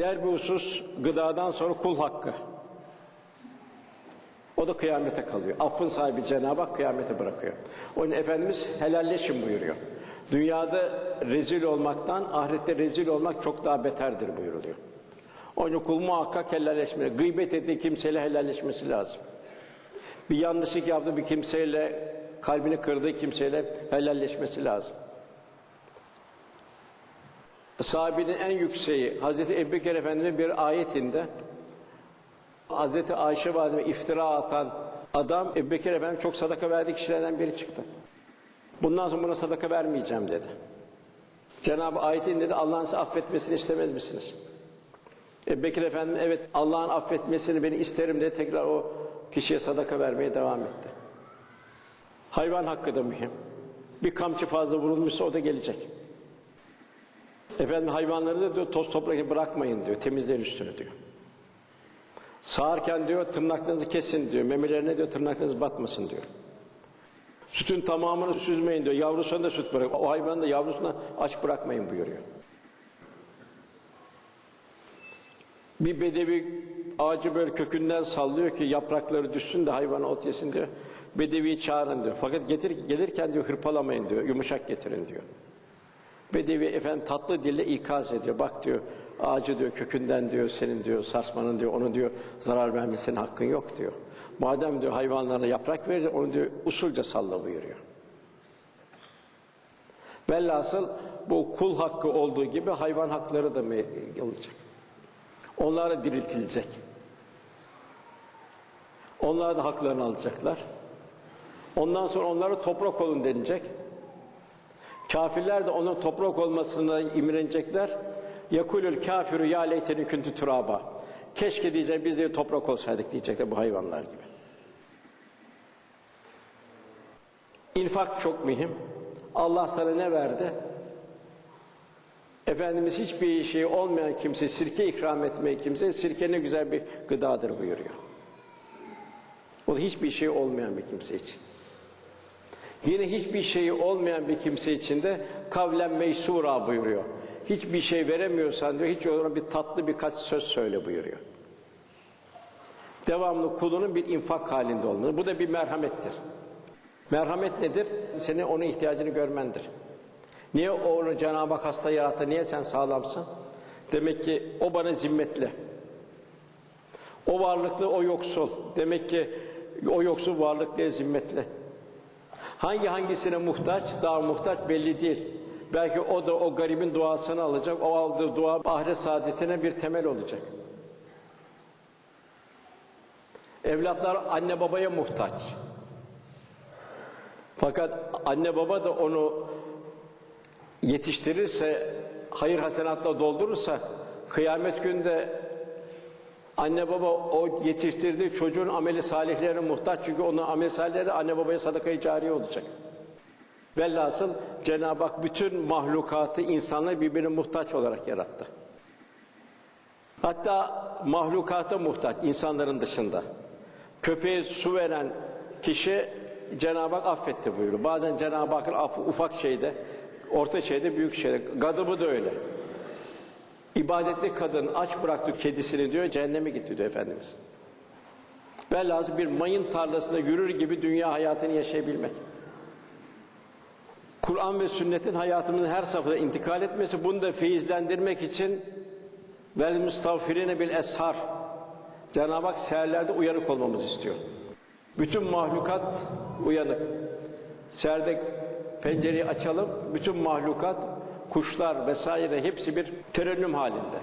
Diğer bir husus gıdadan sonra kul hakkı. O da kıyamete kalıyor. Affın sahibi Cenab-ı Hak kıyamete bırakıyor. Onun Efendimiz helalleşin buyuruyor. Dünyada rezil olmaktan ahirette rezil olmak çok daha beterdir buyuruluyor. Onun kul muhakkak helalleşmeli. Gıybet ettiği kimseyle helalleşmesi lazım. Bir yanlışlık yaptığı bir kimseyle, kalbini kırdığı kimseyle helalleşmesi lazım. Sahabenin en yükseği Hazreti Ebubekir Efendimiz bir ayetinde Hazreti Ayşe valideme iftira atan adam Ebubekir Efendimiz çok sadaka verdiği kişilerden biri çıktı. Bundan sonra buna sadaka vermeyeceğim dedi. Cenab-ı ayetin dedi Allah'ın size affetmesini istemez misiniz? Ebubekir Efendimiz evet Allah'ın affetmesini beni isterim dedi tekrar o kişiye sadaka vermeye devam etti. Hayvan hakkı da mühim. Bir kamçı fazla vurulmuşsa o da gelecek. Efendim hayvanları da diyor toz toprak bırakmayın diyor. Temizleyin üstünü diyor. Sağarken diyor tırnaklarınızı kesin diyor. Memelerine diyor tırnaklarınız batmasın diyor. Sütün tamamını süzmeyin diyor. Yavrusuna da süt bırak. O hayvanın da yavrusuna aç bırakmayın buyuruyor. Bir bedevi ağacı böyle kökünden sallıyor ki yaprakları düşsün de hayvan ot yesin diyor. Bedeviyi çağırın diyor. Fakat getir, gelirken diyor hırpalamayın diyor. Yumuşak getirin diyor. Bedevi efendim tatlı dille ikaz ediyor. Bak diyor ağacı diyor kökünden diyor senin diyor sarsmanın diyor onu diyor zarar vermesinin hakkın yok diyor. Madem diyor hayvanlarına yaprak verir onu diyor usulca salla buyuruyor. Velhasıl bu kul hakkı olduğu gibi hayvan hakları da mı olacak? Onlar da diriltilecek. Onlar da haklarını alacaklar. Ondan sonra onlara toprak olun denilecek. Kafirler de onun toprak olmasına imrenecekler. Yakulül kafiru ya leyteni kuntu turaba. Keşke diyecek biz de toprak olsaydık diyecekler bu hayvanlar gibi. İnfak çok mühim. Allah sana ne verdi? Efendimiz hiçbir şey olmayan kimse, sirke ikram etmeyi kimse, sirke ne güzel bir gıdadır buyuruyor. O da hiçbir şey olmayan bir kimse için. Yine hiçbir şeyi olmayan bir kimse için de kavlen meysura buyuruyor. Hiçbir şey veremiyorsan diyor, hiç ona bir tatlı birkaç söz söyle buyuruyor. Devamlı kulunun bir infak halinde olması. Bu da bir merhamettir. Merhamet nedir? Senin onun ihtiyacını görmendir. Niye onu Cenab-ı Hak hasta yarattı? Niye sen sağlamsın? Demek ki o bana zimmetli. O varlıklı, o yoksul. Demek ki o yoksul varlıklı, zimmetli. Hangi hangisine muhtaç, daha muhtaç belli değil. Belki o da o garibin duasını alacak. O aldığı dua ahiret saadetine bir temel olacak. Evlatlar anne babaya muhtaç. Fakat anne baba da onu yetiştirirse, hayır hasenatla doldurursa kıyamet günde anne baba o yetiştirdiği çocuğun ameli salihlerine muhtaç çünkü onun amel salihleri anne babaya sadakayı cariye olacak. Velhasıl Cenab-ı Hak bütün mahlukatı insanları birbirine muhtaç olarak yarattı. Hatta mahlukata muhtaç insanların dışında. Köpeğe su veren kişi Cenab-ı Hak affetti buyuruyor. Bazen Cenab-ı Hakk'ın affı ufak şeyde, orta şeyde, büyük şeyde. Gadabı da öyle. İbadetli kadın aç bıraktı kedisini diyor, cehenneme gitti diyor Efendimiz. Velhasıl bir mayın tarlasında yürür gibi dünya hayatını yaşayabilmek. Kur'an ve sünnetin hayatımızın her safhada intikal etmesi, bunu da feyizlendirmek için vel mustağfirine bil eshar. Cenab-ı Hak seherlerde uyanık olmamızı istiyor. Bütün mahlukat uyanık. Serde pencereyi açalım, bütün mahlukat, kuşlar vesaire hepsi bir terennüm halinde.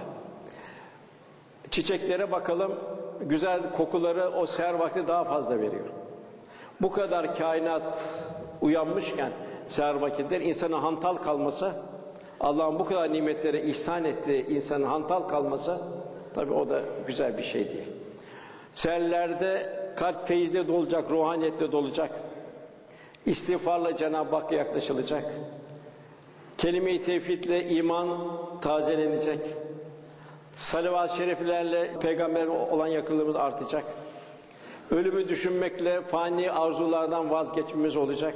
Çiçeklere bakalım, güzel kokuları o seher vakti daha fazla veriyor. Bu kadar kainat uyanmışken seher vakitler insanın hantal kalması, Allah'ın bu kadar nimetleri ihsan ettiği insanın hantal kalması, tabi o da güzel bir şey değil. Seherlerde kalp feyizle dolacak, ruhaniyetle dolacak. İstiğfarla Cenab-ı Hakk'a yaklaşılacak. Kelime-i tevhidle iman tazelenecek. Salavat-ı şeriflerle peygamber olan yakınlığımız artacak. Ölümü düşünmekle fani arzulardan vazgeçmemiz olacak.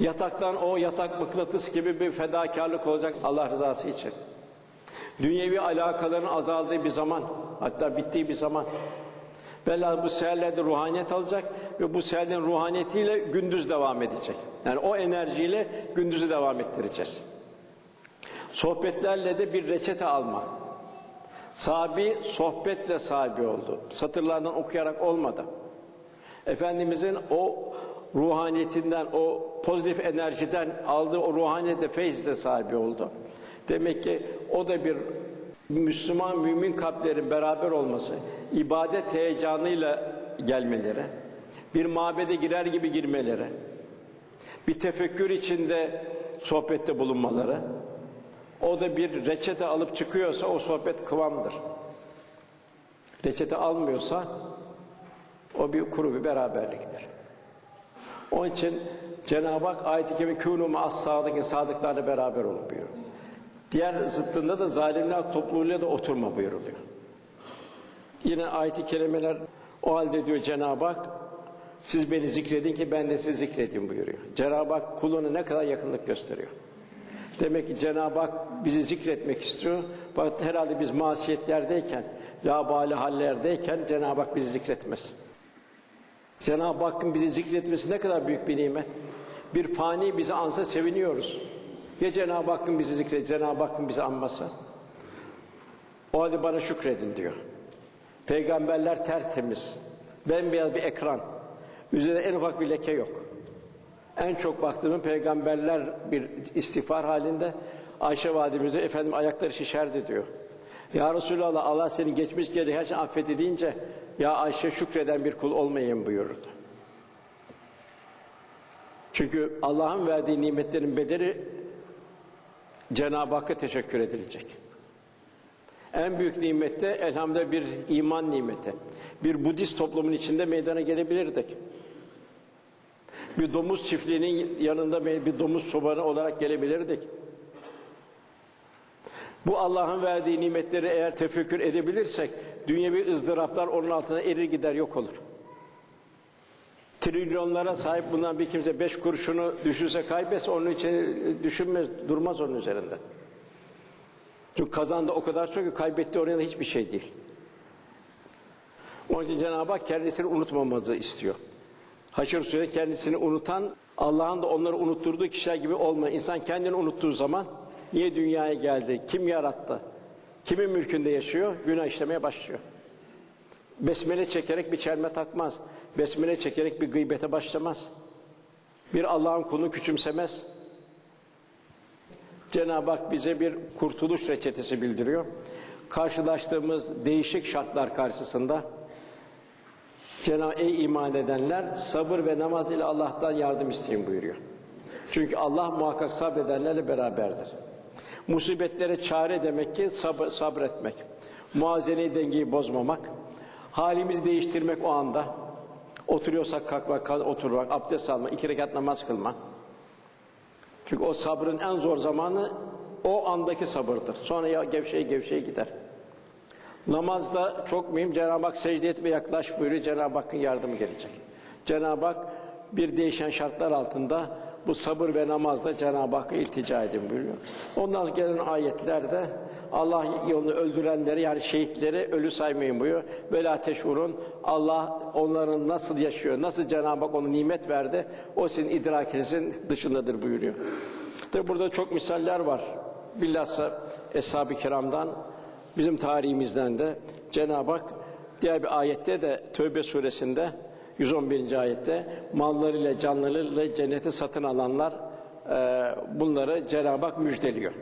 Yataktan o yatak mıknatıs gibi bir fedakarlık olacak Allah rızası için. Dünyevi alakaların azaldığı bir zaman, hatta bittiği bir zaman. Velhâsıl bu seherlerde ruhaniyet alacak ve bu seherlerin ruhaniyetiyle gündüz devam edecek. Yani o enerjiyle gündüzü devam ettireceğiz. Sohbetlerle de bir reçete alma. Sabi sohbetle sahibi oldu. Satırlardan okuyarak olmadı. Efendimizin o ruhaniyetinden, o pozitif enerjiden aldığı o ruhaniyetle feyizle sahibi oldu. Demek ki o da bir Müslüman mümin kalplerin beraber olması, ibadet heyecanıyla gelmeleri, bir mabede girer gibi girmeleri, bir tefekkür içinde sohbette bulunmaları, o da bir reçete alıp çıkıyorsa o sohbet kıvamdır. Reçete almıyorsa o bir kuru bir beraberliktir. Onun için Cenab-ı Hak ayet-i kerime kûnû ma'as sadıklarla beraber olun buyuruyor. Diğer zıttında da zalimler topluluğuyla da oturma buyuruluyor. Yine ayet-i kerimeler o halde diyor Cenab-ı Hak siz beni zikredin ki ben de sizi zikredeyim buyuruyor. Cenab-ı Hak kuluna ne kadar yakınlık gösteriyor. Demek ki Cenab-ı Hak bizi zikretmek istiyor. Fakat herhalde biz masiyetlerdeyken, labali hallerdeyken Cenab-ı Hak bizi zikretmez. Cenab-ı Hakk'ın bizi zikretmesi ne kadar büyük bir nimet. Bir fani bizi ansa seviniyoruz. Ya Cenab-ı Hakk'ın bizi zikret, Cenab-ı Hakk'ın bizi anmasa? O halde bana şükredin diyor. Peygamberler tertemiz, bembeyaz bir ekran. Üzerinde en ufak bir leke yok. En çok baktığım peygamberler bir istiğfar halinde. Ayşe validemize efendim ayakları şişerdi diyor. Ya Resulallah Allah seni geçmiş geri her şey affetti deyince ya Ayşe şükreden bir kul olmayayım buyurdu. Çünkü Allah'ın verdiği nimetlerin bedeli Cenab-ı Hakk'a teşekkür edilecek. En büyük nimette elhamdülillah bir iman nimeti. Bir Budist toplumun içinde meydana gelebilirdik. Bir domuz çiftliğinin yanında bir domuz çobanı olarak gelebilirdik. Bu Allah'ın verdiği nimetleri eğer tefekkür edebilirsek dünyevi ızdıraplar onun altına erir gider yok olur. Trilyonlara sahip bulunan bir kimse beş kuruşunu düşünse kaybetse onun için düşünmez, durmaz onun üzerinde. Çünkü kazandı o kadar çok ki kaybetti oraya da hiçbir şey değil. Onun için Cenab-ı Hak kendisini unutmamamızı istiyor. Haşr Suresi kendisini unutan, Allah'ın da onları unutturduğu kişiler gibi olma. İnsan kendini unuttuğu zaman niye dünyaya geldi, kim yarattı, kimin mülkünde yaşıyor, günah işlemeye başlıyor. Besmele çekerek bir çelme takmaz. Besmele çekerek bir gıybete başlamaz. Bir Allah'ın kulunu küçümsemez. Cenab-ı Hak bize bir kurtuluş reçetesi bildiriyor. Karşılaştığımız değişik şartlar karşısında Cenab-ı Ey iman edenler sabır ve namaz ile Allah'tan yardım isteyin buyuruyor. Çünkü Allah muhakkak sabredenlerle beraberdir. Musibetlere çare demek ki sabır, sabretmek. Muazeneyi dengeyi bozmamak. Halimizi değiştirmek o anda. Oturuyorsak kalkmak, oturmak, abdest almak, iki rekat namaz kılmak. Çünkü o sabrın en zor zamanı o andaki sabırdır. Sonra ya gevşeye gevşeye gider. Namazda çok mühim Cenab-ı Hak secde etme yaklaş buyuruyor. Cenab-ı Hakk'ın yardımı gelecek. Cenab-ı Hak bir değişen şartlar altında bu sabır ve namazla Cenab-ı Hakk'a iltica edin buyuruyor. Ondan gelen ayetlerde Allah yolunu öldürenleri yani şehitleri ölü saymayın buyuruyor. Vela teşurun Allah onların nasıl yaşıyor, nasıl Cenab-ı Hak ona nimet verdi, o sizin idrakinizin dışındadır buyuruyor. Tabi burada çok misaller var. Bilhassa Eshab-ı Kiram'dan, bizim tarihimizden de Cenab-ı Hak diğer bir ayette de Tövbe suresinde 111. ayette mallarıyla canlarıyla cenneti satın alanlar e, bunları Cenab-ı Hak müjdeliyor.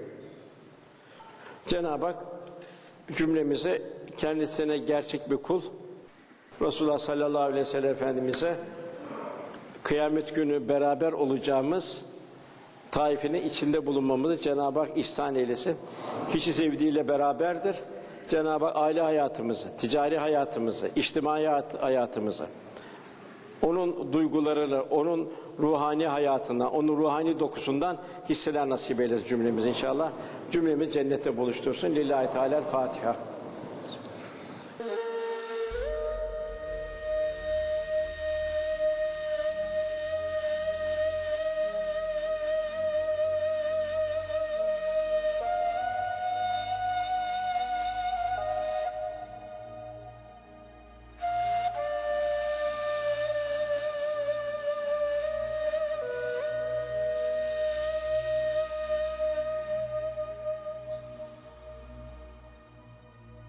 Cenab-ı Hak cümlemize kendisine gerçek bir kul Resulullah sallallahu aleyhi ve sellem Efendimiz'e kıyamet günü beraber olacağımız taifinin içinde bulunmamızı Cenab-ı Hak ihsan eylesin. Kişi sevdiğiyle beraberdir. Cenab-ı Hak aile hayatımızı, ticari hayatımızı, içtimai hayatımızı, onun duygularını, onun ruhani hayatından, onun ruhani dokusundan hisseler nasip eylesin cümlemiz inşallah. Cümlemiz cennette buluştursun. Lillahi Teala Fatiha.